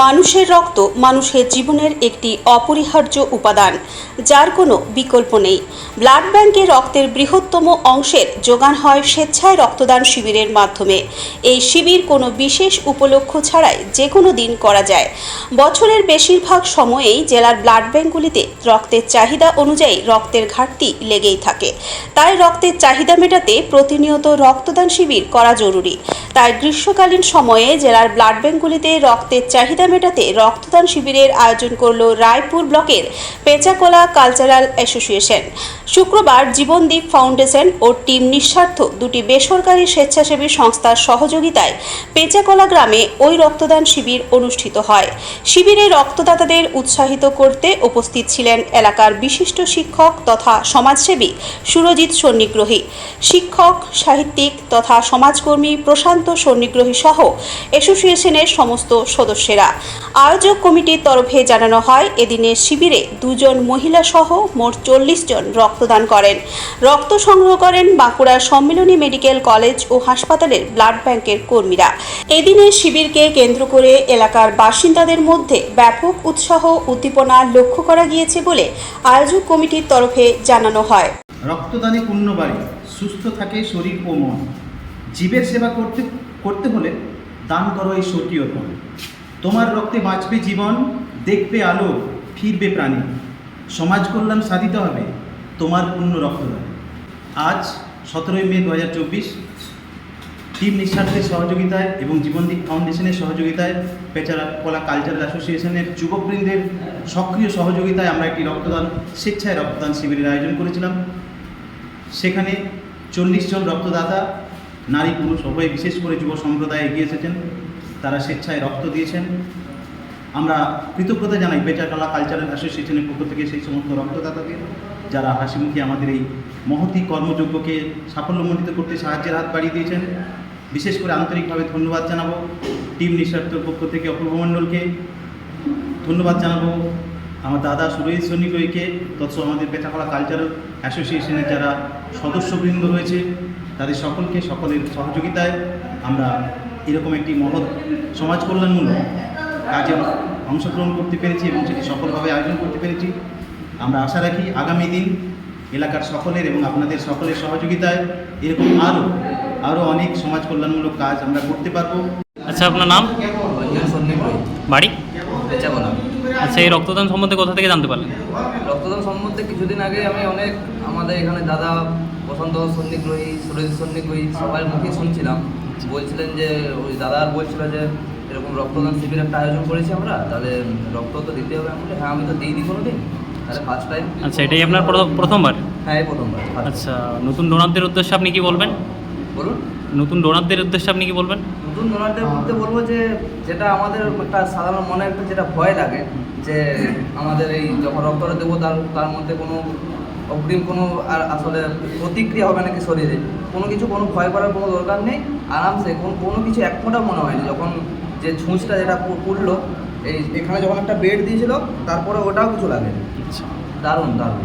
মানুষের রক্ত মানুষের জীবনের একটি অপরিহার্য উপাদান, যার কোনো বিকল্প নেই। ব্লাড ব্যাংকে রক্তের বৃহত্তম অংশের যোগান হয় স্বেচ্ছায় রক্তদান শিবিরের মাধ্যমে। এই শিবির কোনো বিশেষ উপলক্ষ ছাড়াই যে কোনো দিন করা যায়। বছরের বেশিরভাগ সময়েই জেলার ব্লাড ব্যাংকগুলিতে রক্তের চাহিদা অনুযায়ী রক্তের ঘাটতি লেগেই থাকে। তাই রক্তের চাহিদা মেটাতে প্রতিনিয়ত রক্তদান শিবির করা জরুরি। তাই গ্রীষ্মকালীন সময়ে জেলার ব্লাড ব্যাংকগুলিতে রক্তের চাহিদা মেটাতে রক্তদান শিবিরের আয়োজন করল রায়পুর ব্লকের পেঁচাকোলা কালচারাল অ্যাসোসিয়েশন। শুক্রবার জীবনদীপ ফাউন্ডেশন ও টিম নিঃস্বার্থ দুটি বেসরকারি স্বেচ্ছাসেবী সংস্থার সহযোগিতায় পেঁচাকোলা গ্রামে ওই রক্তদান শিবির অনুষ্ঠিত হয়। শিবিরে রক্তদাতাদের উৎসাহিত করতে উপস্থিত ছিলেন এলাকার বিশিষ্ট শিক্ষক তথা সমাজসেবী সুরজিৎ সন্নিগ্রহী। শিক্ষক, সাহিত্যিক তথা সমাজকর্মী প্রশান্ত সন্নিগ্রহী সহ অ্যাসোসিয়েশনের সমস্ত সদস্যেরা। আয়োজক কমিটির তরফে জানানো হয় এদিনের শিবিরে দুজন মহিলা সহ মোট চল্লিশ জন রক্তদান করেন। রক্ত সংগ্রহ করেন বাঁকুড়ার সম্মিলনী মেডিকেল কলেজ ও হাসপাতালের ব্লাড ব্যাংকের কর্মীরা। এদিনের শিবিরকে কেন্দ্র করে এলাকার বাসিন্দাদের মধ্যে ব্যাপক উৎসাহ উদ্দীপনা লক্ষ্য করা গিয়েছে বলে আয়োজক কমিটির তরফে জানানো হয়। রক্তদানে বাড়ে সুস্থ থাকে শরীর ও মন। জীবের সেবা করতে করতে হলে দান করো এই ধন তোমার রক্তে বাঁচবে জীবন, দেখবে আলো, ফিরবে প্রাণী। সমাজ কল্যাণ সাধিত হবে তোমার পূর্ণ রক্তদান। আজ সতেরোই মে দু হাজার চব্বিশ, টিম নিঃস্বার্থের সহযোগিতায় এবং জীবনদীপ ফাউন্ডেশনের সহযোগিতায় পেচারা কলা কালচারাল অ্যাসোসিয়েশনের যুবকবৃন্দের সক্রিয় সহযোগিতায় আমরা একটি রক্তদান, স্বেচ্ছায় রক্তদান শিবিরের আয়োজন করেছিলাম। সেখানে চল্লিশ জন রক্তদাতা, নারী পুরুষ উভয় বিশেষ করে যুব সম্প্রদায় এগিয়ে এসেছেন। তারা স্বেচ্ছায় রক্ত দিয়েছেন। আমরা কৃতজ্ঞতা জানাই বেচারকলা কালচারাল অ্যাসোসিয়েশনের পক্ষ থেকে সেই সমস্ত রক্তদাতাকে, যারা হাসিমুখে আমাদের এই মহতি কর্মযোগ্যকে সাফল্যমণ্ডিত করতে সাহায্যের হাত বাড়িয়ে দিয়েছেন। বিশেষ করে আন্তরিকভাবে ধন্যবাদ জানাব টিম নিঃস্বার্থর পক্ষ থেকে অপূর্ব মণ্ডলকে। ধন্যবাদ জানাব আমার দাদা সুরজিৎ সন্নিকইকে তৎস আমাদের পেটাকলা কালচারাল অ্যাসোসিয়েশনের যারা সদস্যবৃন্দ রয়েছে, তাদের সকলকে সকলের সহযোগিতায় আমরা এরকম একটি মহৎ সমাজ কল্যাণমূলক কাজে অংশগ্রহণ করতে পেরেছি এবং সেটি সফলভাবে আয়োজন করতে পেরেছি। আমরা আশা রাখি আগামী দিন এলাকার সকলের এবং আপনাদের সকলের সহযোগিতায় এরকম আরও আরও অনেক সমাজ কল্যাণমূলক কাজ আমরা করতে পারব। আচ্ছা আপনার নাম? বাড়ি? আচ্ছা এই রক্তদান সম্বন্ধে কোথা থেকে জানতে পারলেন? রক্তদান সম্বন্ধে কিছুদিন আগে আমি অনেক আমাদের এখানে দাদা বসন্ত সন্নিগ্রহী সুরজিৎ সন্নিগ্রহী সবার মুখে শুনছিলাম। বলছিলেন যে ওই দাদার বলছিল যে এরকম রক্তদান শিবির একটা আয়োজন করেছি আমরা তাহলে রক্ত তো দিতে হবে আমি হ্যাঁ আমি তো দিইনি কোনো দিন তাহলে ফার্স্ট টাইম আচ্ছা এটাই আপনার প্রথম- প্রথমবার? হ্যাঁ এই প্রথমবার আচ্ছা নতুন ডোনারদের উদ্দেশ্যে আপনি কি বলবেন? বলুন। নতুন ডোনারদের উদ্দেশ্যে আপনি কি বলবেন? নতুন ডোনারদের মধ্যে বলব যে যেটা আমাদের একটা সাধারণ মনে একটা যেটা ভয় লাগে যে আমাদের এই যখন রক্তটা দেবো তার তার মধ্যে কোনো অগ্রিম কোনো আর আসলে প্রতিক্রিয়া হবে নাকি শরীরে কোনো কিছু কোনো ভয় করার কোনো দরকার নেই। আরামসে কোনো কোনো কিছু এক ফোঁটা মনে হয়নি। যখন যে ছুঁচটা যেটা পুড়লো এই এখানে যখন একটা বেড দিয়েছিল তারপরে ওটাও কিছু লাগে আচ্ছা। দারুণ দারুণ।